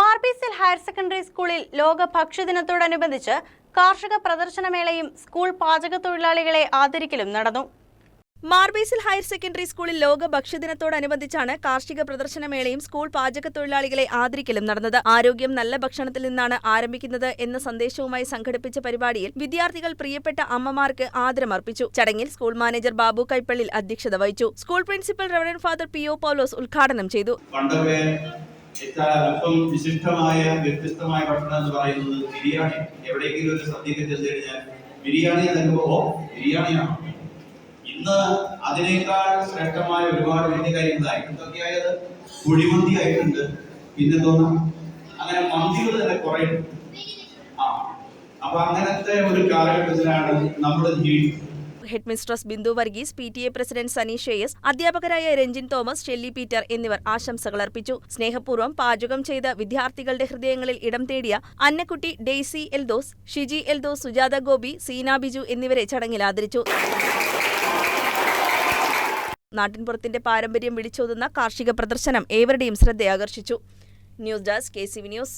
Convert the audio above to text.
മാർബീസിൽ higher secondary സ്കൂളിൽ ലോക ഭക്ഷ്യദിനത്തോടനുബന്ധിച്ച് കാർഷിക പ്രദർശനമേളയും സ്കൂൾ പാചക തൊഴിലാളികളെ ആദരിക്കലും നടന്നു. മാർബീസിൽ ഹയർ സെക്കൻഡറി സ്കൂളിൽ ലോക ഭക്ഷ്യദിനത്തോടനുബന്ധിച്ചാണ് കാർഷിക പ്രദർശനമേളയും സ്കൂൾ പാചക തൊഴിലാളികളെ ആദരിക്കലും നടന്നത്. ആരോഗ്യം നല്ല ഭക്ഷണത്തിൽ നിന്നാണ് ആരംഭിക്കുന്നത് എന്ന സന്ദേശവുമായി സംഘടിപ്പിച്ച പരിപാടിയിൽ വിദ്യാർത്ഥികൾ പ്രിയപ്പെട്ട അമ്മമാർക്ക് ആദരമർപ്പിച്ചു. ചടങ്ങിൽ സ്കൂൾ മാനേജർ ബാബു കൈപ്പള്ളിൽ അധ്യക്ഷത വഹിച്ചു. School principal reverend father P O Paulose ഉദ്ഘാടനം ചെയ്തു. അല്പം വിശിഷ്ടമായ വ്യത്യസ്തമായ ഭക്ഷണം എന്ന് പറയുന്നത് ബിരിയാണി. എവിടെയെങ്കിലും ഒരു സദ്യക്ക് ചെന്ന് കഴിഞ്ഞാൽ ബിരിയാണി ഓ ബിരിയാണിയാണ്? ഇന്ന് അതിനേക്കാൾ ശ്രേഷ്ഠമായ ഒരുപാട് വലിയ കാര്യങ്ങളായി എന്തൊക്കെയായത് കുഴിമന്തി ആയിട്ടുണ്ട്. പിന്നെ തോന്നാം അങ്ങനെ മന്തികൾ തന്നെ കുറെ ആ അപ്പൊ അങ്ങനത്തെ ഒരു കാലഘട്ടത്തിലാണ് നമ്മുടെ ജീവിക്കുന്നത് head mistress Bindu Varghese P T A president Sani Sheyas അധ്യാപകരായ രഞ്ജിൻ തോമസ് ഷെല്ലി പീറ്റർ എന്നിവർ ആശംസകൾ അർപ്പിച്ചു. സ്നേഹപൂർവം പാചകം ചെയ്ത വിദ്യാർത്ഥികളുടെ ഹൃദയങ്ങളിൽ ഇടം തേടിയ അന്നക്കുട്ടി ഡെയ്സി എൽദോസ് ഷിജി എൽദോസ് സുജാത ഗോപി സീന ബിജു എന്നിവരെ ചടങ്ങിൽ ആദരിച്ചു. നാട്ടിൻപുറത്തിന്റെ പാരമ്പര്യം വിളിച്ചോതുന്ന കാർഷിക പ്രദർശനം ഏവരുടെയും ശ്രദ്ധയാകർഷിച്ചു. News desk K C V news.